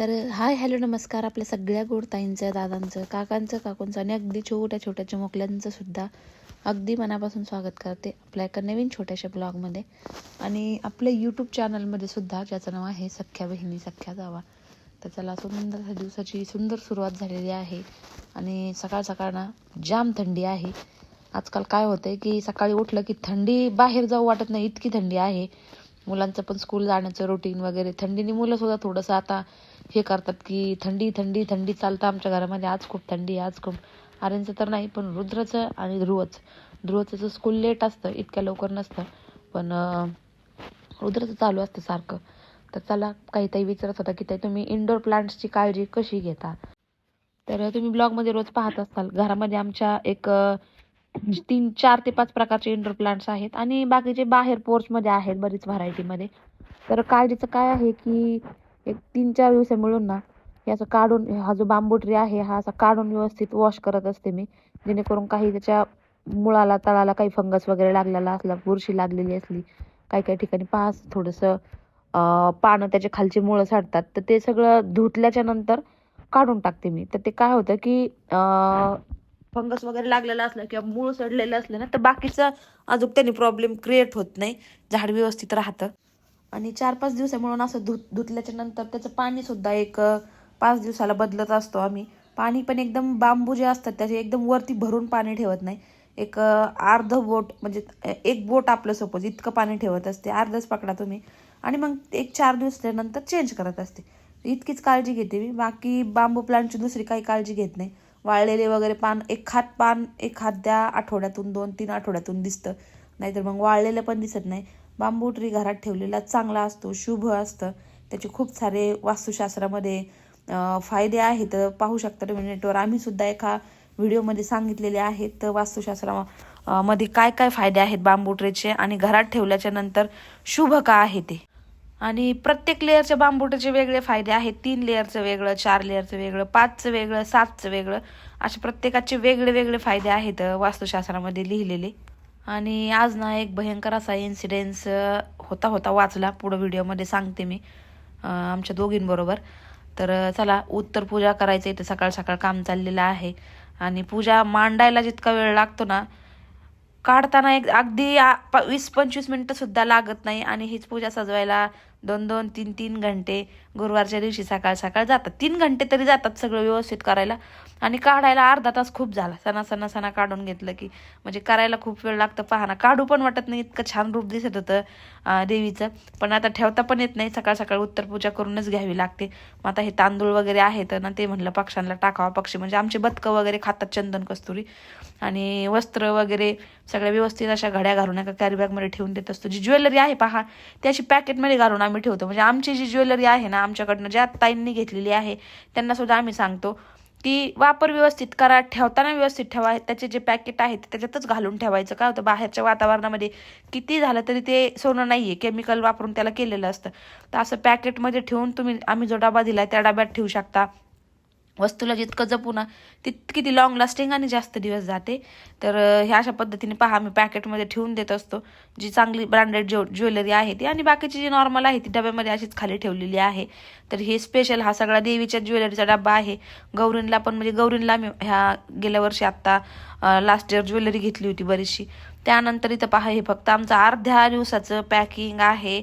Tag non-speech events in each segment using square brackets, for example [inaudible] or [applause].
तर hi hello नमस्कार आपल्या सगळ्या गोड ताईंचं दादांचं काकांचं काकूंचं आणि अगदी छोट्या छोट्या चिमुकल्यांचं सुद्धा अगदी मनापासून स्वागत करते आपल्या एका नवीन छोट्याशा ब्लॉगमध्ये. आणि आपल्या यूट्यूब चॅनलमध्ये सुद्धा ज्याचं नाव आहे सख्या बहिणी सख्या जावा. तर चला सुंदर दिवसाची सुंदर सुरुवात झालेली आहे आणि सकाळ सकाळ ना जाम थंडी आहे. आजकाल काय होतंय की सकाळी उठलं की थंडी बाहेर जाऊ वाटत नाही इतकी थंडी आहे. मुलांचं पण स्कूल जाण्याचं रुटीन वगैरे थंडीने मुलंसुद्धा थोडंसं आता हे करतात की थंडी थंडी थंडी चालतं आमच्या घरामध्ये. आज खूप थंडी आज खूप. आर्यनचं तर नाही पण रुद्रचं आणि ध्रुवचं. ध्रुवचं स्कूल लेट असतं इतक्या लवकर नसतं. पण रुद्रचं चालू असतं सारखं. तर चला काही ताई विचारत होता की ताई तुम्ही इनडोअर प्लांट्सची काळजी कशी घेता? तर तुम्ही ब्लॉगमध्ये रोज पाहत असाल घरामध्ये आमच्या एक तीन चार ते पाच प्रकारचे इनडोअर प्लांट्स आहेत आणि बाकीचे बाहेर पोर्चमध्ये आहेत बरीच व्हरायटीमध्ये तर काळजीचं काय आहे की एक तीन चार दिवस मिळून ना हे असं काढून हा जो बांबू ट्री आहे हा असा काढून व्यवस्थित वॉश करत असते मी. जेणेकरून काही त्याच्या मुळाला तळाला काही फंगस वगैरे लागलेला असला बुरशी लागलेली असली काही काही ठिकाणी पास थोडंसं पानं त्याचे खालचे मुळं साडतात तर ते सगळं धुतल्याच्या नंतर काढून टाकते मी. तर ते काय होतं की फंगस वगैरे लागलेला असलं किंवा मूळ सडलेलं असलं ना तर बाकीचं अजून त्यांनी प्रॉब्लेम क्रिएट होत नाही. झाड व्यवस्थित राहतं. आणि चार पाच दिवसामुळून असं धुत धुतल्याच्या नंतर त्याचं पाणी सुद्धा एक पाच दिवसाला बदलत असतो आम्ही. पाणी पण एकदम बांबू जे असतात त्याचे एकदम वरती भरून पाणी ठेवत नाही. एक अर्ध बोट म्हणजे एक बोट आपलं सपोज इतकं पाणी ठेवत असते अर्धच पकडा तुम्ही. आणि मग एक चार दिवसानंतर चेंज करत असते. इतकीच काळजी घेते मी. बाकी बांबू प्लांटची दुसरी काही काळजी घेत नाही. वाळलेले वगैरे पान एखाद पान एखाद्या आठवड्यातून दोन तीन आठवड्यातून दिसतं. नाहीतर मग वाळलेलं पण दिसत नाही. बांबू ट्री घरात ठेवलेला चांगला असतो शुभ असतं. त्याचे खूप सारे वास्तुशास्त्रामध्ये फायदे आहेत. पाहू शकता तुम्ही नेटवर आम्ही सुद्धा एका व्हिडिओमध्ये सांगितलेले आहेत वास्तुशास्त्रा मध्ये काय काय फायदे आहेत बांबू ट्रेचे आणि घरात ठेवल्याच्या नंतर शुभ का आहे ते. आणि प्रत्येक लेअरच्या बांबुटाचे वेगळे फायदे आहेत. तीन लेअरचं वेगळं चार लेअरचं वेगळं पाचचं वेगळं सातचं वेगळं. असे प्रत्येकाचे वेगळे वेगळे फायदे आहेत वास्तुशास्त्रामध्ये लिहिलेले. आणि आज ना एक भयंकर असा इन्सिडेन्स होता होता. वाचला. पुढं व्हिडिओमध्ये सांगते मी आमच्या दोघींबरोबर. तर चला उत्तर पूजा करायचं. इथं सकाळ सकाळ काम चाललेलं आहे. आणि पूजा मांडायला जितका वेळ लागतो ना काढताना एक अगदी प- वीस पंचवीस मिनटंसुद्धा लागत नाही. आणि हीच पूजा सजवायला दोन दोन तीन तीन घंटे गुरुवारच्या दिवशी सकाळ सकाळ जातात. तीन घंटे तरी जातात सगळं व्यवस्थित करायला. आणि काढायला अर्धा तास खूप झाला. सणा सणा सणा काढून घेतलं की म्हणजे करायला खूप वेळ लागतं. पाहणं काढू पण वाटत नाही इतकं छान रूप दिसत होतं देवीचं. पण आता ठेवता पण येत नाही. सकाळ सकाळ उत्तर पूजा करूनच घ्यावी लागते. मग आता हे तांदूळ वगैरे आहेत ना ते म्हणलं पक्ष्यांना टाकावा पक्षी. म्हणजे आमचे बदकं वगैरे खातात चंदन कस्तुरी. आणि वस्त्र वगैरे सगळ्या व्यवस्थित अशा घड्या घालून एका कॅरीबॅगमध्ये ठेवून देत असतो. जी ज्वेलरी आहे पहा त्याची अशी पॅकेटमध्ये घालून आम्ही ठेवतो. म्हणजे आमची जी ज्वेलरी आहे ना आमच्याकडनं ज्या ताईंनी घेतलेली आहे त्यांना सुद्धा आम्ही सांगतो की वापर व्यवस्थित करा ठेवताना व्यवस्थित ठेवा. त्याचे जे पॅकेट आहेत त्याच्यातच घालून ठेवायचं. काय होतं बाहेरच्या वातावरणामध्ये किती झालं तरी ते सोनं नाही आहे केमिकल वापरून त्याला केलेलं असतं. तर असं पॅकेटमध्ये ठेवून तुम्ही आम्ही जो डबा दिला त्या डब्यात ठेवू शकता. वस्तूला जितकं जपू ना तितकी ती लॉंग लास्टिंग आणि जास्त दिवस जाते. तर ह्या अशा पद्धतीने पहा आम्ही पॅकेटमध्ये ठेवून देत असतो. जी चांगली ब्रँडेड ज्यो ज्वेलरी आहे ती आणि बाकीची जी नॉर्मल आहे ती डब्यामध्ये अशीच खाली ठेवलेली आहे. तर हे स्पेशल हा सगळा देवीच्या ज्वेलरीचा डब्बा आहे. गौरींला पण म्हणजे गौरींला मी ह्या गेल्या वर्षी आत्ता लास्ट इयर ज्वेलरी घेतली होती बरीचशी. त्यानंतर इथं पहा हे फक्त आमचं अर्ध्या दिवसाचं पॅकिंग आहे.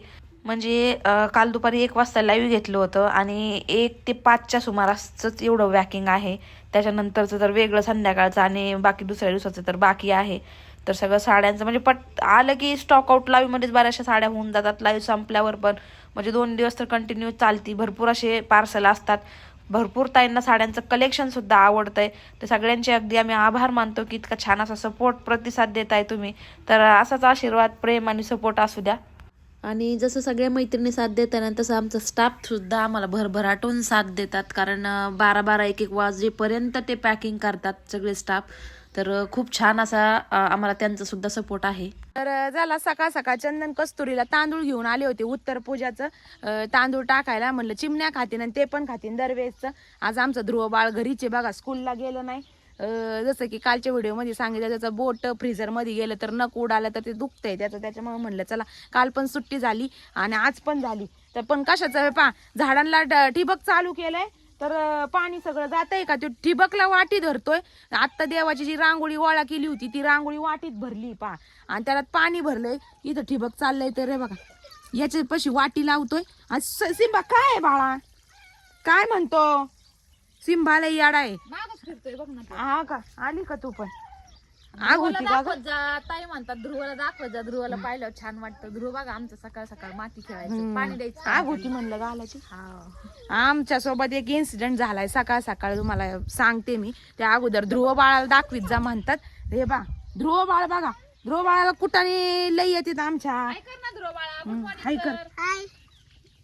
म्हणजे काल दुपारी एक वाजता लाईव्ह घेतलं होतं आणि एक ते पाचच्या सुमारासच एवढं वॅकिंग आहे. त्याच्यानंतरचं तर वेगळं संध्याकाळचं आणि बाकी दुसऱ्या दिवसाचं तर बाकी आहे. तर सगळं साड्यांचं म्हणजे पट आलं की स्टॉकआउट लाईव्हमध्येच बऱ्याचशा साड्या होऊन जातात. लाईव्ह संपल्यावर पण म्हणजे दोन दिवस तर कंटिन्यू चालती. भरपूर असे पार्सल असतात. भरपूर ताईंना साड्यांचं कलेक्शन सुद्धा आहे तर सगळ्यांचे अगदी आम्ही आभार मानतो की इतका छान असा सपोर्ट प्रतिसाद देत आहे तुम्ही. तर असाच आशीर्वाद प्रेम आणि सपोर्ट असू द्या. आणि जसं सगळ्या मैत्रिणी साथ देतात ना तसं आमचा स्टाफसुद्धा आम्हाला भरभराटून साथ देतात. कारण बारा बारा एक एक वाजेपर्यंत ते पॅकिंग करतात सगळे स्टाफ तर खूप छान असा आम्हाला त्यांचा सुद्धा सपोर्ट आहे. तर झाला सकाळ सकाळ. चंदन कस्तुरीला तांदूळ घेऊन आले होते उत्तर पूजाचं. तांदूळ टाकायला म्हणलं चिमण्या खातीन आणि ते पण खातीन दरवेळेसचं. आज आमचं ध्रुव बाळ घरीचे बघा स्कूलला गेलं नाही. जसं की कालच्या व्हिडिओमध्ये सांगितलं त्याचं बोट फ्रीझरमध्ये गेलं तर नक उडालं तर ते दुखतंय. त्याचं त्याच्यामुळे म्हणलं चला काल पण सुट्टी झाली आणि आज पण झाली. तर पण कशाचं पा झाडांना ठिबक चालू केलंय तर पाणी सगळं जातंय का? तो ठिबकला वाटी धरतोय. आत्ता देवाची जी रांगोळी गोळा केली होती ती रांगोळी वाटीत भरली पा. आणि त्याला पाणी भरलंय. इथं ठिबक चाललंय तर रे बघा याच्या पशी वाटी लावतोय. आणि सिंबा काय आहे बाळा? काय म्हणतो? सिंबाला याडा आहे. मागच फिरतोय बघ ना हा का? आली का तू पण? आग होती का ग? दाखवत जा ताई म्हणतात ध्रुवाला दाखवत जा. ध्रुवाला पाहिलं छान वाटतं. ध्रुव बघा आमचं सकाळ सकाळ माती खेळायचं पाणी द्यायचं. आग होती म्हणलं गालाची. हा. आमच्यासोबत एक इन्सिडेंट झालाय. सकाळ सकाळ तुम्हाला सांगते मी. त्या अगोदर ध्रुव बाळाला दाखवीत जा म्हणतात. हे बा ध्रुव बाळ बघा. ध्रुव बाळाला कुठाने लई येतात आमच्या. ना ध्रुव बाळा हाय कर.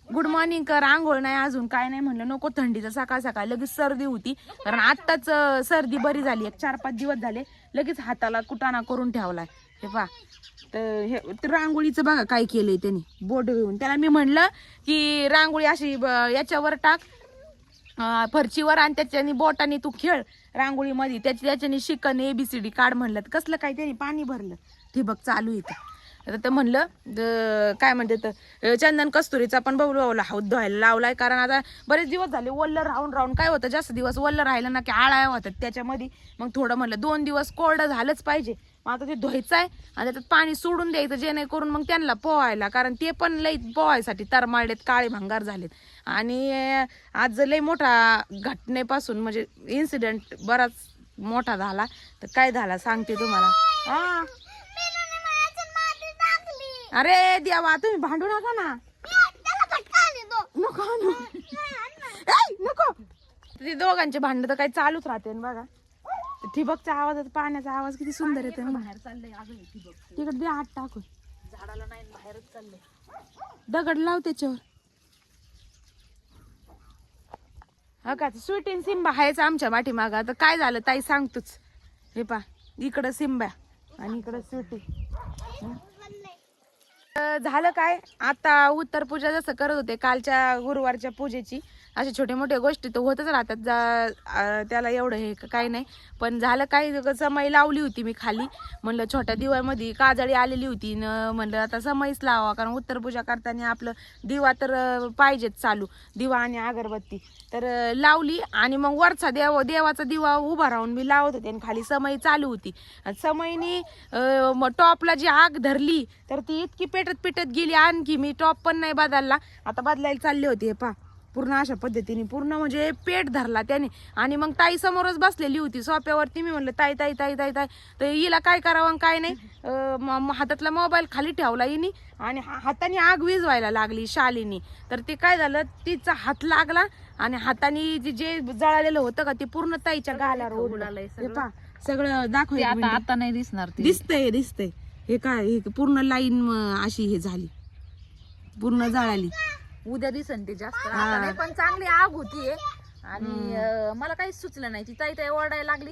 गुड मॉर्निंग कर आंघोळ नाही अजून काय नाही म्हणलं. नको थंडीचं सकाळ सकाळ. लगेच सर्दी होती. कारण आत्ताच सर्दी बरी झाली. एक चार पाच दिवस झाले. लगेच हाताला कुटाणा करून ठेवलाय. हे पा तर हे रांगोळीचं बघा काय केलंय त्यांनी. बोट घेऊन. त्याला मी म्हणलं की रांगोळी अशी याच्यावर टाक. फरचीवर आणि त्याच्यानी बोटाने तू खेळ रांगोळीमध्ये. त्याच्या त्याच्यानी शिकन एबीसीडी काढ म्हणलं. तर कसलं काय त्यांनी? पाणी भरलं. ठिबक चालू इथं. आता तर म्हणलं काय म्हणते तर चंदन कस्तुरीचा पण बघू हाऊत धुवायला लावलाय कारण आता बरेच दिवस झाले वल्ल राहून राहून काय होतं जास्त दिवस वल्ल राहिलं ना की आळ्या होतात त्याच्यामध्ये. मग थोडं म्हणलं दोन दिवस कोरडं झालंच पाहिजे मग आता ते धुवायचं आहे आणि त्याच्यात पाणी सोडून द्यायचं जेणेकरून मग त्यांना पोहायला कारण ते पण लई पोहायसाठी तरमाळलेत काळे भांगार झालेत. आणि आज लई मोठा घटनेपासून म्हणजे इन्सिडेंट बराच मोठा झाला. तर काय झाला सांगते तुम्हाला. हा. अरे देवा तुम्ही भांडू नका ना. नको नको. ते दोघांचे भांडण तर काही चालूच राहते ना बघा. ते ठिबकचा आवाज पाण्याचा आवाज किती सुंदर येतो बाहेर चाललंय ठिबक. तिकडे दे हात टाकून झाडाला नाही बाहेरच चाललंय. दगड लाव त्याच्यावर. हा का स्वीट सिंबा आहेच आमच्या पाठीमागं. आता काय झालं ताई सांगतोच. हे पा इकडं सिंबा आणि इकडं स्वीटी झालं काय? आता उत्तर पूजा जसं करत होते कालच्या गुरुवारच्या पूजेची. अशा छोट्या मोठ्या गोष्टी तर होतच राहतात. जा त्याला एवढं हे काय काही नाही. पण झालं काय समय लावली होती मी खाली. म्हणलं छोट्या दिव्यामध्ये काजळी आलेली होती. न म्हणलं आता समयच लावा कारण उत्तर पूजा करताना आपलं दिवा तर पाहिजेच चालू. दिवा आणि अगरबत्ती. तर लावली आणि मग वरचा देव देवाचा दिवा उभा राहून मी लावत होते आणि खाली समय चालू होती. समयनी टॉपला जी आग धरली तर ती इतकी पेटत पेटत गेली. आणखी मी टॉप पण नाही बदलला. आता बदलायला चालले होते हे पा पूर्ण अशा पद्धतीने पूर्ण म्हणजे पेट धरला त्याने. आणि मग ताई समोरच बसलेली होती. सोप्यावरती मी म्हणलं ताई ताई ताई ताई ताई. तर हिला काय करावं काय नाही हातातला मोबाईल खाली ठेवला हिनी आणि हाताने आग विजवायला लागली शालीनी. तर ते काय झालं तिचा हात लागला आणि हाताने जे- जळालेलं होतं का ते पूर्ण ताईच्या पहा सगळं दाखव आता. आता नाही दिसणार ते. दिसतंय दिसतंय. हे काय हे पूर्ण लाईन अशी हे झाली. पूर्ण जळाली. उद्या दिसन ते जास्त. आता नाही पण चांगली आग होतीये. आणि अं, मला काहीच सुचलं नाही. ती ताई ताई ओरडायला लागली.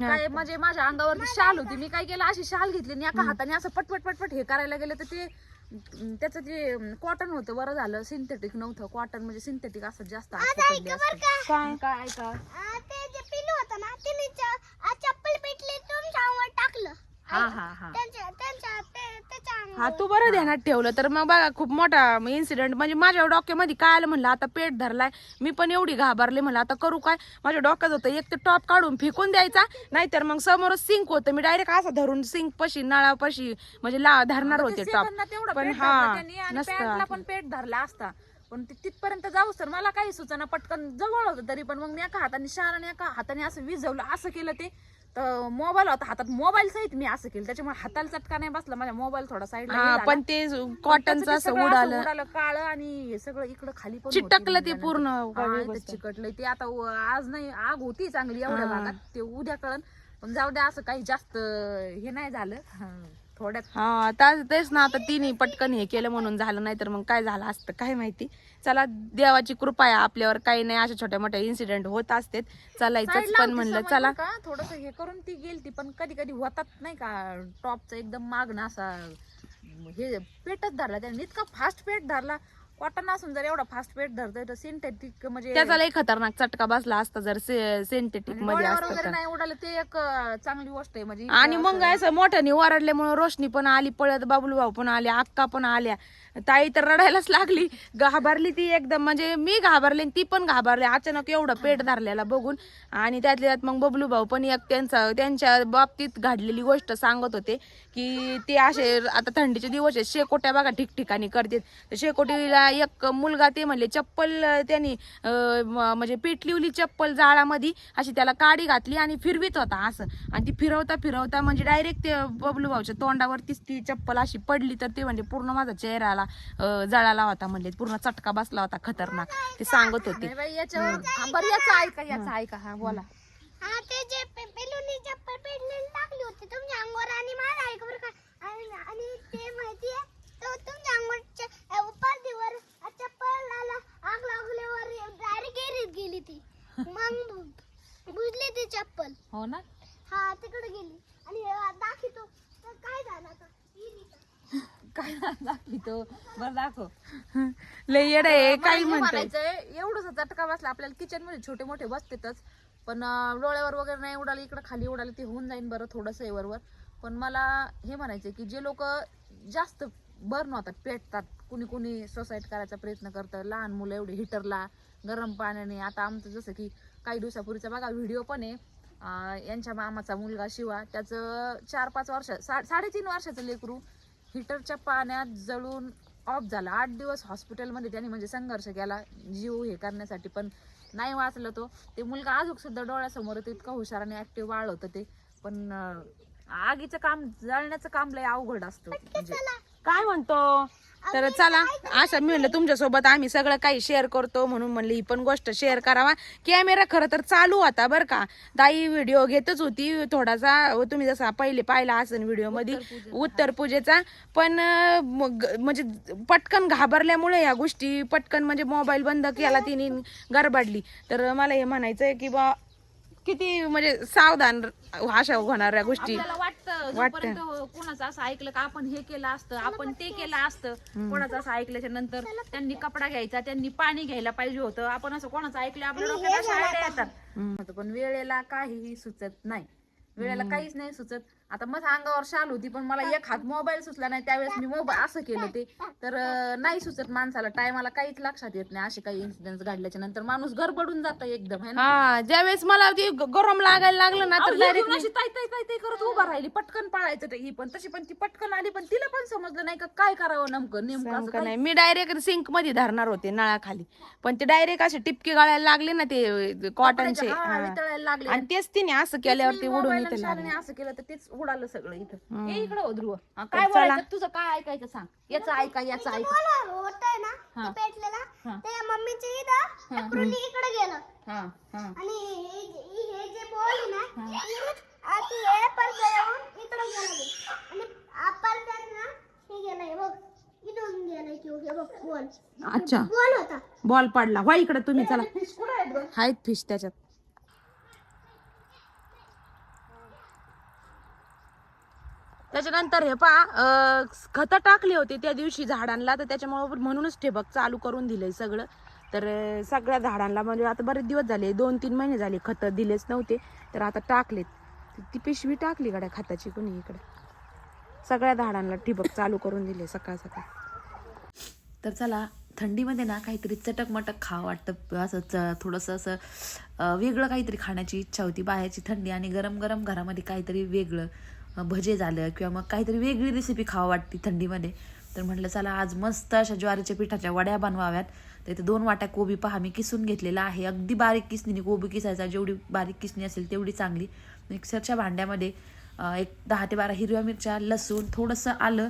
काय म्हणजे माझ्या अंगावरती शाल होती. मी काय केलं? अशी शाल घेतली आणि एका हाताने असं पटपट पटपट हे करायला गेलं तर ते अं, त्याचं जे कॉटन होतं बरं झालं. सिंथेटिक नव्हतं. कॉटन म्हणजे सिंथेटिक असं जास्त आग पकडली असती. काय? काय ऐका ते जे पिलू होतं ना तिने च- आ, चप्पल पेटली तुमच्या अंगावर टाकलं. हा हा हा. त्यांच्या त्यांच्या ते- त्याच्या अंगावर हा तू बरं ध्यानात ठेवलं तर मग बघा खूप मोठा इन्सिडेंट म्हणजे माझ्या डोक्यामध्ये काय आलं म्हणलं आता पेट धरलाय मी पण एवढी घाबरले म्हणलं आता करू काय? माझ्या डोक्यात होतं एक तर टॉप काढून फेकून द्यायचा नाहीतर मग समोरच सिंक होतं. मी डायरेक्ट असं धरून सिंक पशी नळापाशी म्हणजे ला धरणार होते टॉप सेकंदात पण पेट हा, धरला त्यांनी आणि नसतं. पॅन्टला. पण पेट धरला असता. पण ते तिथपर्यंत जाऊस तर मला काही सुचना पटकन जवळ होतं तरी पण मग मी एका हाताने आणि एका हाताने असं विझवलं असं केलं ते. तर मोबाईल होता हातात मोबाईल सहित मी असं केलं. त्याच्यामुळे हाताला चटका नाही बसला. माझा मोबाईल थोडा साईडला हा पण ते कॉटनचं असं उडालं. उडालं काळं आणि हे सगळं इकडं खाली पण चिटकलं ते पूर्ण. चिकटलंय ते. आता आज नाही आग होती चांगली एवढ्या. भागात. ते उद्या कळन. पण जाऊ द्या असं काही जास्त हे नाही झालं. थोड्यात. हा तेच ना आता तिने पटकन हे केलं म्हणून झालं नाही तर मग काय झालं असतं काय माहिती. चला देवाची कृपा आहे आपल्यावर. काही नाही अशा छोट्या मोठ्या इन्सिडेंट होत असते चालायचंच पण म्हणलं चला. का? थोडस हे करून ती गेलती पण कधी कधी होतात नाही का? टॉपचा एकदम मागणं असा हे पेटच धरला त्याने इतका फास्ट पेट धरला. कॉटन असून जर एवढा फास्ट पेट धरतोय तर सिंथेटिक म्हणजे त्याचा लई खतरनाक चटका बसला असता जर सिंथेटिकमध्ये डोळ्यावर असतं वगैरे तर. नाही उडालं ते एक अं, चांगली गोष्ट आहे. म्हणजे आणि मग असं मोठ्याने ओरडल्यामुळे रोशनी पण आली पळत बाबुल भाऊ पण आले अक्का पण आल्या. ताई तर रडायलाच लागली. घाबरली ती एकदम. म्हणजे मी घाबरले आणि ती पण घाबरली. अचानक एवढं पेट धरलेला बघून. आणि त्यातल्या त्यात मग बबलू भाऊ पण एक त्यांचा त्यांच्या बाबतीत घडलेली गोष्ट सांगत होते की ते असे आता थंडीचे दिवस आहेत. शेकोट्या बघा ठिकठिकाणी करतात. तर शेकोटीला एक मुलगा ते म्हणले चप्पल त्यांनी म्हणजे पेटलिवली चप्पल जाळामध्ये अशी त्याला काडी घातली आणि फिरवीत होता असं. आणि ती फिरवता फिरवता म्हणजे डायरेक्ट ते बबलू भाऊच्या तोंडावरतीच ती चप्पल अशी पडली तर ते म्हणजे पूर्ण माझा चेहऱ्याला अं, जळाला होता म्हणजे पूर्ण चटका बसला होता खतरनाक. ते सांगत होते. याचा ऐका याचा ऐका हा बोला. ते जे पे- पेलूनी चप्पल पेटलेली टाकली होती तुमच्या अंगावर आणि माझ्या ऐक बरं का? आणि आणि ते माहितीये गेली ती. [laughs] मग बुजली ती चप्पल. हो ना? हा तिकडे गेली. आणि हे दाखवतो. तर काय झालं आता. काय दाखवितो बरं दाखव. लय येड आहे काही हे म्हणायचंय एवढंच चटका बसला आपल्याला किचनमध्ये छोटे मोठे बसतेच पण डोळ्यावर वगैरे नाही उडाले इकडे खाली उडाले ते होऊन जाईन बरं थोडस वरवर. पण मला हे म्हणायचंय की जे लोक जास्त बर्न होतात पेटतात. कुणी कुणी सोसाईट करायचा प्रयत्न करतं. लहान मुलं एवढे हिटरला गरम पाण्याने. आता आमचं जसं की काही दिवसापूर्वीचा बघा व्हिडिओ पण आहे. यांच्या मामाचा मुलगा शिवा त्याचं चार पाच वर्ष सा साडेतीन वर्षाचं लेकरू हिटरच्या पाण्यात जळून ऑफ झाला. आठ दिवस हॉस्पिटलमध्ये त्यांनी म्हणजे संघर्ष केला जीव हे करण्यासाठी. पण नाही वाचलं तो. ते मुलगा अजून सुद्धा डोळ्यासमोर होतं, इतकं हुशार आणि ऍक्टिव्ह वाळ होतं ते. पण आगीचं काम जळण्याचं काम लय अवघड असतं. म्हणजे काय म्हणतो? तर चला असं मी म्हणलं तुमच्यासोबत आम्ही सगळं काही शेअर करतो म्हणून म्हणलं ही पण गोष्ट शेअर करावा. कॅमेरा खरं तर चालू होता बरं का. ताई व्हिडिओ घेतच होती थोडासा तुम्ही जसा पहिले पाहिला असेल व्हिडिओमध्ये उत्तर पूजेचा. पण म्हणजे पटकन घाबरल्यामुळे या गोष्टी पटकन म्हणजे मोबाईल बंद केला तिने गरबाडली. तर मला हे म्हणायचंय की बा किती म्हणजे सावधान अशा होणाऱ्या गोष्टी आपल्याला वाटतं जोपर्यंत कोणाचं असं ऐकलं का आपण हे केलं असतं आपण ते केलं असतं कोणाचं असं ऐकल्याच्या नंतर त्यांनी कपडा घ्यायचा त्यांनी पाणी घ्यायला पाहिजे होतं. आपण असं कोणाचं ऐकलं आपल्या येतात. पण वेळेला काहीही सुचत नाही. वेळेला काहीच नाही सुचत. आता मग अंगावर शाल होती पण मला एक हात मोबाईल सुचला नाही. त्यावेळेस मी मोबाईल असं केलं ते. तर नाही सुचत माणसाला. टायमाला काहीच लक्षात येत नाही. असे काही इन्सिडेंट घडल्याच्या नंतर माणूस गडबडून जातं एकदम है ना? हा ज्यावेळेस मला ते गरम लागायला लागलं ना अहो, तर ही ताई ताई ताई ताई करत उभा राहिली. पटकन पळायचं ते ही पण. तशी पण ती पटकन आली पण तिला पण समजलं नाही का काय करावं नेमकं नेमकं असं नाही. मी डायरेक्ट सिंकमध्ये धरणार होते नळाखाली. पण ते डायरेक्ट असे टिपके गाळायला लागले ना ते कॉटनचे हा, हा. वितळायला लागले. आणि तेच तिने असं केल्यावर ते उडून असं केलं तर तेच उडालं सगळं इथं. ये इकडं हो ध्रुव हा, काय चला. बोलायचं? तुझं काय ऐकायचं सांग. याचं ऐका याचं ऐका. बोला होतंय ना हा. ते पेटलेला. हा. ते मम्मीच्या इथं टपरुनी इकडे गेलं. हा हा. आणि हे जे- हे जे बॉल आहे ना हे. आती हे पडदा येऊन इकडे गेलं. ते. आणि आ पडद्यात ना हे गेलं हे बघ. इथून गेलं की हे बघ बॉल अच्छा. बॉल होता. बॉल पडला. वा इकडे तुम्ही चला. आहेत फिश त्याच्यात. त्याच्यानंतर हे पा खतं टाकली होती त्या दिवशी झाडांना तर त्याच्यामुळे म्हणूनच ठिबक चालू करून दिलंय सगळं. तर सगळ्या झाडांना म्हणजे आता बरेच दिवस झाले दोन तीन महिने झाले खतं दिलेच नव्हते तर आता टाकलेत. ती पिशवी टाकली गड्या खताची कोणी इकडे. सगळ्या झाडांना ठिबक चालू करून दिले सकाळ सकाळ. तर चला थंडीमध्ये ना काहीतरी चटक मटक खावं वाटतं असं च- थोडंसं असं वेगळं काहीतरी खाण्याची इच्छा होती बाहेरची थंडी आणि गरम गरम घरामध्ये काहीतरी वेगळं. भजे झालं किंवा मग काहीतरी वेगळी रेसिपी खावा वाटते थंडीमध्ये. तर म्हटलं चला आज मस्त अशा ज्वारीच्या पिठाच्या वड्या बनवाव्यात. तर इथे दोन वाट्या कोबी पहा मी किसून घेतलेला आहे. अगदी बारीक किसणीने कोबी किसायचा जेवढी बारीक किसणी असेल तेवढी चांगली. मिक्सरच्या भांड्यामध्ये एक दहा ते बारा हिरव्या मिरच्या लसूण थोडंसं आलं.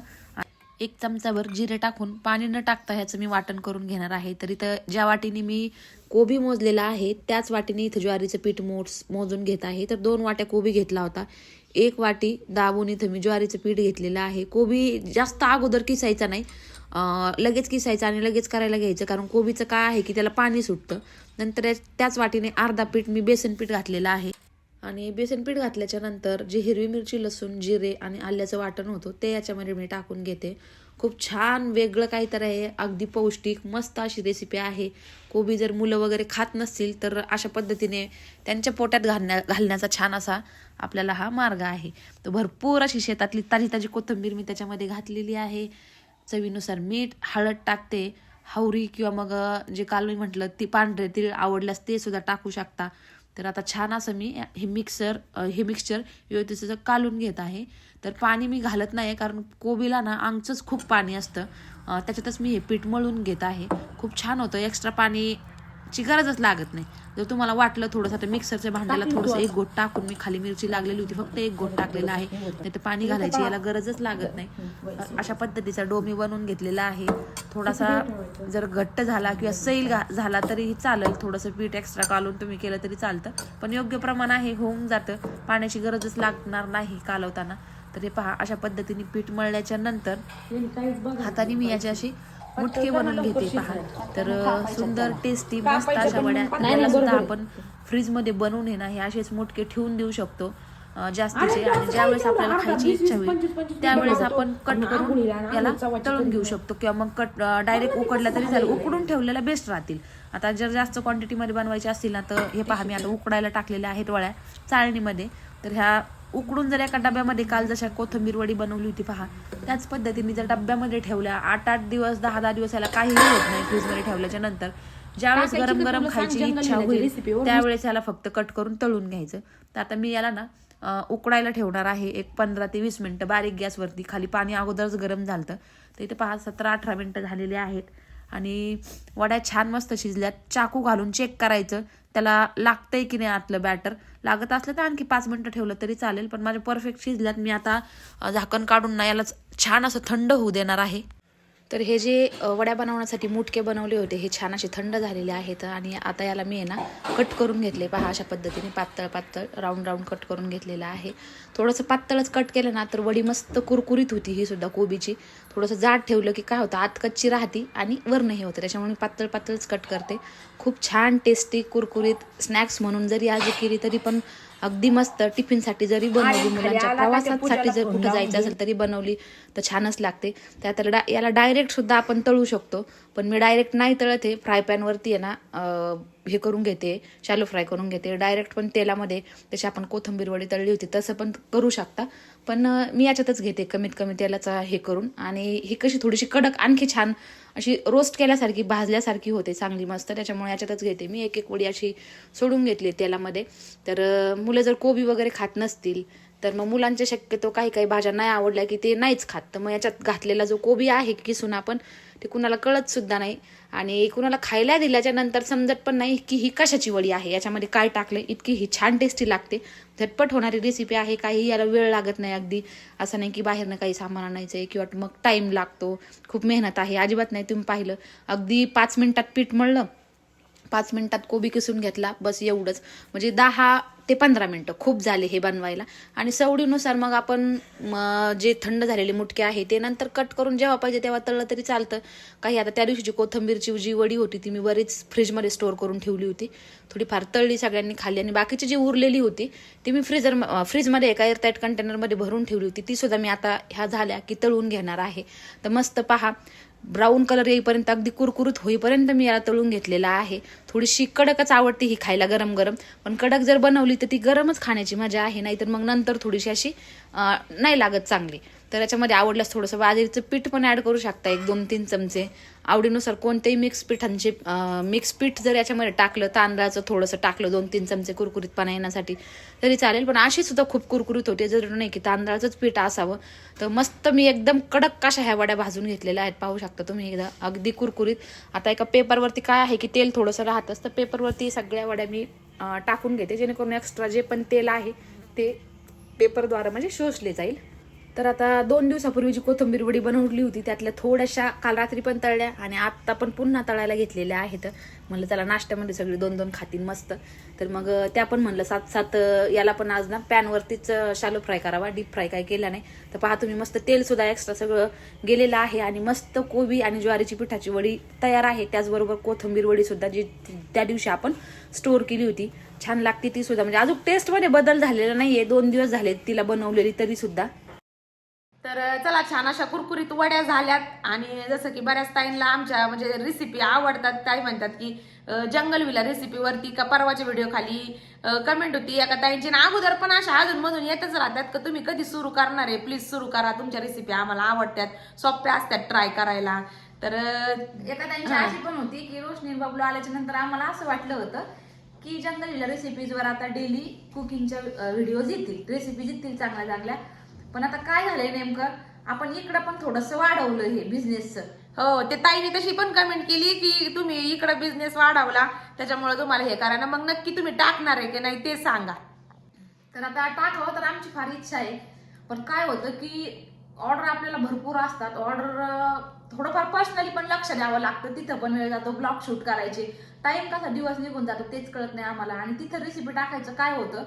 एक चमचाभर जिरे टाकून पाणी न टाकता ह्याचं मी वाटण करून घेणार आहे. तर इथं ज्या वाटीने मी कोबी मोजलेला आहे त्याच वाटीने इथं ज्वारीचं पीठ मोज मोजून घेत आहे. तर दोन वाट्या कोबी घेतला होता. एक वाटी दाबून इथं मी ज्वारीचं पीठ घेतलेलं आहे. कोबी जास्त अगोदर किसायचा नाही. लगेच किसायचं आणि लगेच करायला घ्यायचं कारण कोबीचं काय आहे की त्याला पाणी सुटतं. नंतर त्याच वाटीने अर्धा पीठ मी बेसन पीठ घातलेलं आहे. आणि बेसन पीठ घातल्याच्या नंतर जी हिरवी मिरची लसूण जिरे आणि आल्याचं वाटण होतं ते याच्यामध्ये मी टाकून घेते. खूप छान वेगळं काहीतरी आहे. अगदी पौष्टिक मस्त अशी रेसिपी आहे. कोबी जर मुलं वगैरे खात नसतील तर अशा पद्धतीने त्यांच्या पोटात घालण्या घालण्याचा छान असा आपल्याला हा मार्ग आहे. तर भरपूर अशी शेतातली ताजी ताजी कोथिंबीर मी त्याच्यामध्ये घातलेली आहे. चवीनुसार मीठ हळद टाकते. हावरी किंवा मग जे काल मी म्हटलं ती पांढरे तीळ आवडल्यास ते सुद्धा टाकू शकता. तर आता छान असं मी हे मिक्सर हे मिक्सचर व्यवस्थित कालून घेत आहे. तर पाणी मी घालत नाही आहे कारण कोबीला ना आमचंच खूप पाणी असतं. त्याच्यातच मी हे पीठ मळून घेत आहे. खूप छान होतं. एक्स्ट्रा पाणी पाणीची गरजच लागत नाही. जर तुम्हाला वाटलं थोडंसं तर मिक्सरच्या भांड्याला थोडंसं एक गोट टाकून मी खाली मिरची लागलेली होती फक्त एक गोट टाकलेला आहे. नाही तर पाणी घालायची याला गरजच लागत नाही. अशा पद्धतीचा डो मी बनवून घेतलेला आहे. थोडासा जर घट्ट झाला किंवा सैल झाला तरीही चालेल. थोडंसं पीठ एक्स्ट्रा कालून तुम्ही केलं तरी चालतं. पण योग्य प्रमाण आहे होऊन जातं. पाण्याची गरजच लागणार नाही कालवताना. तर हे पहा अशा पद्धतीने पीठ मळल्याच्या नंतर हाताने मी याची अशी मुटके बनवून घेते पहा. तर सुंदर टेस्टी मस्त अशा वड्या त्याला सुद्धा आपण फ्रीजमध्ये बनवून ना हे असेच मुटके ठेवून देऊ शकतो. जास्तीचे. आणि ज्यावेळेस आपल्याला खायची इच्छा होईल त्यावेळेस आपण कट करून याला तळून घेऊ शकतो. किंवा मग कट डायरेक्ट उकडला तरी चालेल. उकडून ठेवलेला बेस्ट राहतील. आता जर जास्त क्वांटिटीमध्ये बनवायचे असतील ना तर हे पहा मी आता उकडायला टाकलेल्या आहेत वड्या चाळणीमध्ये. तर ह्या उकडून जर एका डब्यामध्ये काल जशा कोथिंबीर वडी बनवली होती पहा त्याच पद्धतीने जर डब्यामध्ये ठेवल्या आठ आठ दिवस दहा दहा दिवस याला काहीही होत नाही फ्रीजमध्ये ठेवल्याच्या नंतर ज्यावेळेस गरम गरम खायची इच्छा होईल त्यावेळेस याला फक्त कट करून तळून घ्यायचं. तर आता मी याला ना उकडायला ठेवणार आहे एक पंधरा ते वीस मिनिटं. बारीक गॅसवरती खाली पाणी अगोदरच गरम झालं तर इथे पहा सतरा अठरा मिनिटं झालेली आहेत. आणि वड्या छान मस्त शिजल्यात. चाकू घालून चेक करायचं. त्याला लागतंय की नाही आतलं बॅटर लागत असलं तर आणखी पाच मिनटं ठेवलं तरी चालेल पण माझे परफेक्ट शिजल्यात. मी आता झाकण काढून ना याला छान असं थंड होऊ देणार आहे. तर हे जे वड्या बनवण्यासाठी मुटके बनवले होते हे छान असे थंड झालेले आहेत आणि आता याला मी आहे ना कट करून घेतले. पहा अशा पद्धतीने पातळ पातळ राऊंड राऊंड कट करून घेतलेलं आहे. थोडंसं पातळच कट केलं ना तर वडी मस्त कुरकुरीत होती ही सुद्धा कोबीची. थोडंसं जाड ठेवलं की काय होतं आत कच्ची राहती आणि वरणं हे होतं. त्याच्यामुळे मी पातळ पातळच कट करते. खूप छान टेस्टी कुरकुरीत स्नॅक्स म्हणून जरी आज केली तरी पण अगदी मस्त टिफिनसाठी जरी बनवली मुलांच्या प्रवासासाठी जर कुठं जायचं असेल तरी बनवली तर छानच लागते. त्यात याला डायरेक्ट सुद्धा आपण तळू शकतो. पण मी डायरेक्ट नाही तळत आहे फ्राय पॅनवरती आहे ना हे करून घेते शॅलो फ्राय करून घेते. डायरेक्ट पण तेलामध्ये तशी आपण कोथिंबीर वडी तळली होती तसं पण करू शकता. पण मी याच्यातच घेते कमीत कमी तेलाचा हे करून. आणि ही कशी थोडीशी कडक आणखी छान अशी रोस्ट केल्यासारखी भाजल्यासारखी होते चांगली मस्त. त्याच्यामुळे याच्यातच घेते. मी एक एक वडी अशी सोडून घेतली तेलामध्ये. तर मुलं जर कोबी वगैरे खात नसतील तर मग मुलांच्या शक्यतो काही काही भाज्या नाही आवडल्या की ते नाहीच खात. तर मग याच्यात घातलेला जो कोबी आहे किसून आपण ते कुणाला कळत सुद्धा नाही. आणि कुणाला खायला दिल्याच्या नंतर समजत पण नाही की ही कशाची वडी आहे. याच्यामध्ये काय टाकले इतकी ही छान टेस्टी लागते. झटपट होणारी रेसिपी आहे. काही याला वेळ लागत नाही अगदी. असं नाही की बाहेरनं काही सामान आणायचं आहे किंवा मग टाईम लागतो. खूप मेहनत आहे. अजिबात नाही. तुम्ही पाहिलं. अगदी पाच मिनिटात पीठ मळलं. पाच मिनिटात कोबी किसून घेतला बस एवढंच. म्हणजे दहा ते पंधरा मिनटं खूप झाले हे बनवायला. आणि सवडीनुसार मग आपण जे थंड झालेले मुटके आहे ते नंतर कट करून जेव्हा पाहिजे तेव्हा तळलं तरी चालतं. काही आता त्या दिवशीची कोथंबीरची जी वडी होती ती मी बरीच फ्रीजमध्ये स्टोअर करून ठेवली होती. थोडीफार तळली सगळ्यांनी खाल्ली आणि बाकीची जी उरलेली होती ती मी फ्रीजर फ्रीजमध्ये एका एअरटाईट कंटेनरमध्ये भरून ठेवली होती. ती सुद्धा मी आता ह्या झाल्या की तळून घेणार आहे. तर मस्त पहा. ब्राऊन कलर येईपर्यंत अगदी कुरकुरीत होईपर्यंत मी याला तळून घेतलेला आहे. थोडीशी कडकच आवडते ही खायला गरम गरम पण कडक जर बनवली तर ती गरमच खाण्याची मजा आहे नाहीतर मग नंतर थोडीशी अशी नाही लागत चांगली. तर याच्यामध्ये आवडल्यास थोडंसं बाजरीचं पीठ पण ॲड करू शकता एक दोन तीन चमचे. आवडीनुसार कोणतेही मिक्स पिठांचे मिक्स पीठ जर याच्यामध्ये टाकलं तांदळाचं थोडंसं टाकलं दोन तीन चमचे कुरकुरीतपणा येण्यासाठी तरी चालेल. पण अशी सुद्धा खूप कुरकुरीत होते. जर नाही की तांदळाचंच पीठ असावं तर मस्त मी एकदम कडक कशा ह्या वड्या भाजून घेतलेल्या आहेत. पाहू शकता तुम्ही एकदा. अगदी कुरकुरीत. आता एका पेपरवरती काय आहे की तेल थोडंसं राहत असतं पेपरवरती सगळ्या वड्या मी टाकून घेते. जेणेकरून एक्स्ट्रा जे पण तेल आहे ते पेपरद्वारे म्हणजे शोषले जाईल. तर आता दोन दिवसापूर्वी जी कोथिंबीर वडी बनवली होती त्यातल्या थोड्याशा काल रात्री पण तळल्या आणि आत्ता पण पुन्हा तळायला घेतलेल्या आहेत. म्हणलं त्याला नाश्त्यामध्ये सगळी दोन दोन खातील मस्त. तर मग त्या पण म्हणलं सात सात याला पण आज ना पॅनवरतीच शालो फ्राय करावा डीप फ्राय काय केला नाही. तर पहा तुम्ही मस्त तेल सुद्धा एक्स्ट्रा सगळं गेलेलं आहे आणि मस्त कोबी आणि ज्वारीची पिठाची वडी तयार आहे. त्याचबरोबर कोथिंबीर वडी सुद्धा जी त्या दिवशी आपण स्टोअर केली होती छान लागते ती सुद्धा. म्हणजे अजून टेस्टमध्ये बदल झालेला नाही आहे दोन दिवस झाले तिला बनवलेली तरी सुद्धा. तर चला छान अशा कुरकुरीत वड्या झाल्यात आणि जसं की बऱ्याच ताईंना आमच्या म्हणजे रेसिपी आवडतात. ताई म्हणतात की अं, जंगल विला रेसिपीवरती का परवाच्या व्हिडिओ खाली कमेंट होती. एका ताईंची आणि अगोदर पण अशा अजून मधून येतच राहतात का तुम्ही कधी सुरू करणार आहे? प्लीज सुरू करा. तुमच्या रेसिपी आम्हाला आवडतात. सोप्या असतात ट्राय करायला. तर एका त्यांची अशी पण होती की रोशनी बबलू आल्याच्यानंतर आम्हाला असं वाटलं होतं की जंगलीला रेसिपीजवर आता डेली कुकिंगच्या व्हिडिओज येतील. रेसिपीज येतील चांगल्या चांगल्या पण आता काय झालंय नेमकं? आपण इकडं पण थोडस वाढवलं हे बिझनेसचं हो ते ताईने तशी पण कमेंट केली की तुम्ही इकडे बिझनेस वाढवला त्याच्यामुळे तुम्हाला हे करा ना. मग नक्की तुम्ही टाकणार आहे की नाही ते सांगा. तर आता टाकावं तर आमची फार इच्छा आहे. पण काय होतं की ऑर्डर आपल्याला भरपूर असतात. ऑर्डर थोडंफार पर्सनली पण लक्ष द्यावं लागतं. तिथं पण वेळ जातो ब्लॉग शूट करायचे. टाइम कसा दिवस निघून जातो तेच कळत नाही आम्हाला. आणि तिथं रेसिपी टाकायचं काय होतं?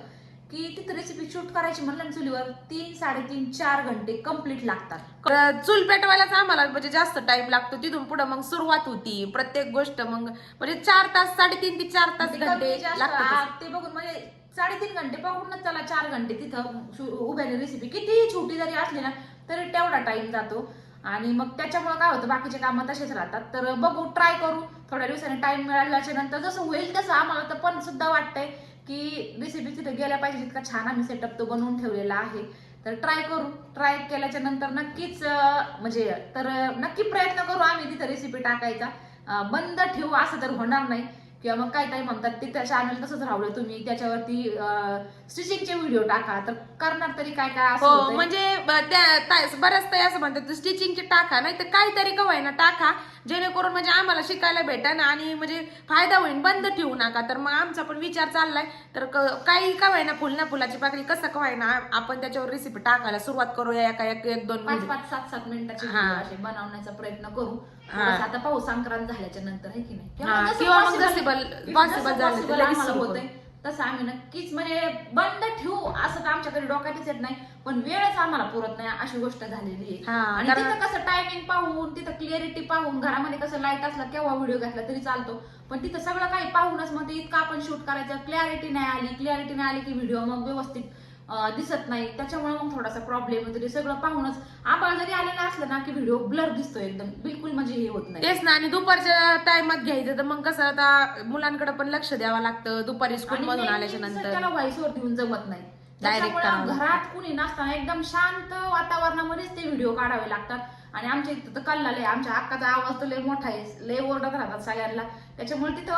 की तिथं रेसिपी शूट करायची म्हणलं ना चुलीवर तीन साडेतीन चार घंटे कंप्लीट लागतात. चूल पेटवायलाच आम्हाला म्हणजे जास्त टाइम लागतो. तिथून पुढे मग सुरुवात होती. प्रत्येक गोष्ट मग म्हणजे चार तास साडेतीन ते चार तास घंटे लागतात. ते बघून म्हणजे साडेतीन घंटे बघूनच त्याला चार घंटे तिथं उभ्याने रेसिपी कितीही छोटी जरी असली ना तरी तेवढा टाइम जातो. आणि मग त्याच्यामुळे काय होतं बाकीचे कामं तसेच राहतात. तर बघू ट्राय करू. थोड्या दिवसांनी टाइम मिळाल्याच्या नंतर जसं होईल तसं आम्हाला तर पण सुद्धा वाटतंय. की रेसिपी तिथे गेल्या पाहिजे इतका छान आम्ही सेटअप तो बनवून ठेवलेला आहे. तर ट्राय करू. ट्राय केल्याच्यानंतर नक्कीच म्हणजे तर नक्की प्रयत्न करू आम्ही तिथे रेसिपी टाकायचा. बंद ठेवू असं तर होणार नाही. किंवा मग काय काय म्हणतात ते त्या चॅनल तसंच राहलं तुम्ही त्याच्यावरती स्टिचिंगचे व्हिडिओ टाका तर करणार तरी काय काय असं हो. म्हणजे बऱ्याच ताई असं म्हणतात स्टिचिंगची टाका नाही तर काहीतरी कवाय ना टाका जेणेकरून म्हणजे आम्हाला शिकायला भेटेन आणि म्हणजे फायदा होईल बंद ठेवू नका तर मग आमचा पण विचार चाललाय तर काही कवाय ना फुल ना फुलाची पाकळी कसं कवाय ना आपण त्याच्यावर रेसिपी टाकायला सुरुवात करूया एका एक दोन पाच video. पाच सात सात मिनिटाचे बनवण्याचा प्रयत्न करू. थोडंसं आता पाऊस संक्रांत झाल्याच्यानंतर आहे की नाही? हा, जसं किंवा मग possible- possible- possible जसं झालं तर possible लगेच आम्हाला सुरू होतंय. तसं आम्ही नक्कीच म्हणजे बंद ठेवू असं तर आमच्याकडे डोक्यातच येत नाही. पण वेळच आम्हाला पुरत नाही अशी गोष्ट झालेली आहे. हा, आणि कारण- तिथं कसं टायमिंग पाहून तिथं क्लिअरिटी पाहून घरामध्ये कसं लाइट असला केव्हा व्हिडिओ घातला तरी चालतो. पण तिथं सगळं काही पाहूनच मग ते इतकं आपण शूट करायचं क्लॅरिटी नाही आली क्लॅरिटी नाही आली की व्हिडिओ मग व्यवस्थित दिसत नाही. त्याच्यामुळे मग थोडासा प्रॉब्लेम होतो ते सगळं पाहूनच आबाळ जरी आलेलं असलं ना की व्हिडिओ ब्लर दिसतो एकदम. बिलकुल म्हणजे हे होत नाही. तेच ना आणि दुपारच्या टायमात घ्यायचं तर मग कसं आता मुलांकडे पण लक्ष द्यावं लागतं. दुपारी स्कूल मधून आल्याच्यानंतर. त्याला व्हॉइस वर देऊन जमत नाही. लागतं. घरात कुणी नसताना एकदम शांत वातावरणामध्येच ते व्हिडिओ काढावे लागतात. आणि आमच्या इथं तर कल्लाले आमच्या अक्काचा आवाज तर लय मोठा आहे लय ओरडत राहतात सगळ्यांना. त्याच्यामुळे तिथं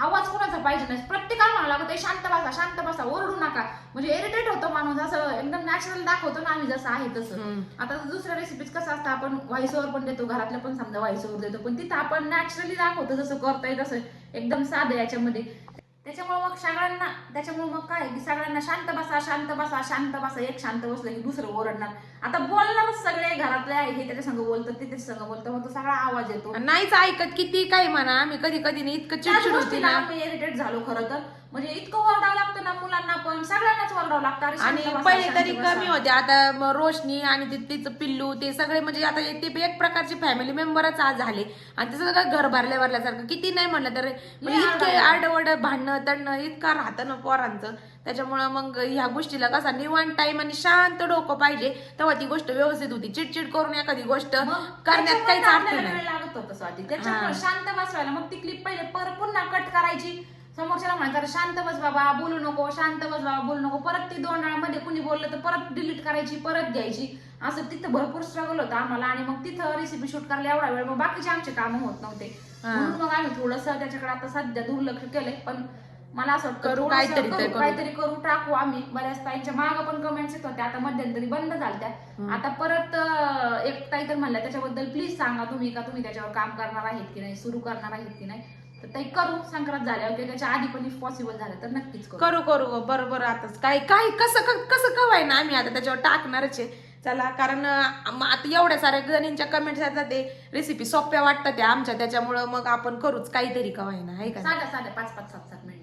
आवाज कोणाचा पाहिजे नाही. प्रत्येकाला म्हणावं लागत "ए, शांत बसा शांत बसा ओरडू नका. म्हणजे इरिटेट होतो माणूस असं एकदम नॅचरल दाखवतो ना आम्ही जसं आहे तसं. आता दुसऱ्या रेसिपीज कसं असतं आपण व्हॉइस ओव्हर पण देतो घरातलं पण समजा व्हॉइस ओव्हर देतो पण तिथं आपण नॅचरली दाखवतो जसं करता येत तसं एकदम साधं याच्यामध्ये. त्याच्यामुळे मग सगळ्यांना त्याच्यामुळे मग काय की सगळ्यांना शांत बसा शांत बसा शांत बसा एक शांत बसलं की दुसरं ओरडणार. आता बोलणारच सगळे घरातले आहे हे त्याच्या संग बोलतात ते त्याच्या संग बोलतात मग तो सगळा आवाज येतो. नाहीच ऐकत किती काही म्हणा आम्ही कधी कधी नाही इतकं चिडचिड होती ना. आम्ही इरिटेट झालो खरं तर. म्हणजे इतकं ओरडावं लागतं ना मुलांना पण सगळ्यांनाच ओरडावं लागतं. अरे शांत आणि बसा, पहिले शांत तरी बसा. कमी होते आता म रोशनी आणि ते- तिचं पिल्लू ते सगळे म्हणजे आता ते एक प्रकारचे फॅमिली मेंबरच आज झाले. आणि ते सगळं घर भरल्या भरल्यासारखं किती नाही म्हणलं तर. म्हणजे लय इतके. आडवड भांडणं तडणं इतका राहतं ना पोरांचं. त्याच्यामुळं मग ह्या गोष्टीला कसा निवांत टाइम आणि शांत डोकं पाहिजे तेव्हा ती गोष्ट व्यवस्थित होती. चिडचिड करून एखादी गोष्ट मग करण्यात काहीच अर्थ आपल्याला नाही. वेळ लागत होता स्वाती. त्याच्यामुळे हा. शांत बसवायला मग ती क्लिप पहिले परत पुन्हा कट करायची. समोरच्याला म्हणायचं "अरे शांत बस बाबा बोलू नको शांत बस बाबा बोलू नको. परत ती दोन वेळामध्ये कुणी बोललं तर परत डिलीट करायची परत घ्यायची असं तिथं भरपूर स्ट्रगल होतं आम्हाला आणि मग तिथं रेसिपी शूट करायला एवढा वेळ मग बाकीचे आमचे कामं होत नव्हते. म्हणून मग आम्ही थोडंसं त्याच्याकडे आता सध्या दुर्लक्ष केलंय पण मला असं वाटतं करू काहीतरी करू, करू. काहीतरी करू टाकू आम्ही. बऱ्याच ताईंच्या मागं पण कमेंट्स येत होत्या आता मध्यंतरी बंद झालत्या. आता परत एक ताई तर म्हणल्या त्याच्याबद्दल प्लीज सांगा तुम्ही का? तुम्ही त्याच्यावर काम करणार आहेत की नाही? सुरू करणार आहेत की नाही? तर ताई करू संक्रांत झाल्यावर किंवा त्याच्या आधी पण इफ पॉसिबल झालं तर नक्कीच करू. करू करू बरोबर आताच. काय काय कसं क- कसं कवाय ना आम्ही आता? त्याच्यावर टाकणारच आहे. चला कारण अं, म- आता एवढ्या साऱ्या जणींच्या कमेंट्स येतात ते. रेसिपी सोप्या वाटतात त्या आमच्या. त्याच्यामुळं मग आपण करूच काहीतरी कवाय ना आहे का नाही? साध्या साध्या पाच पाच सात सात मिनिट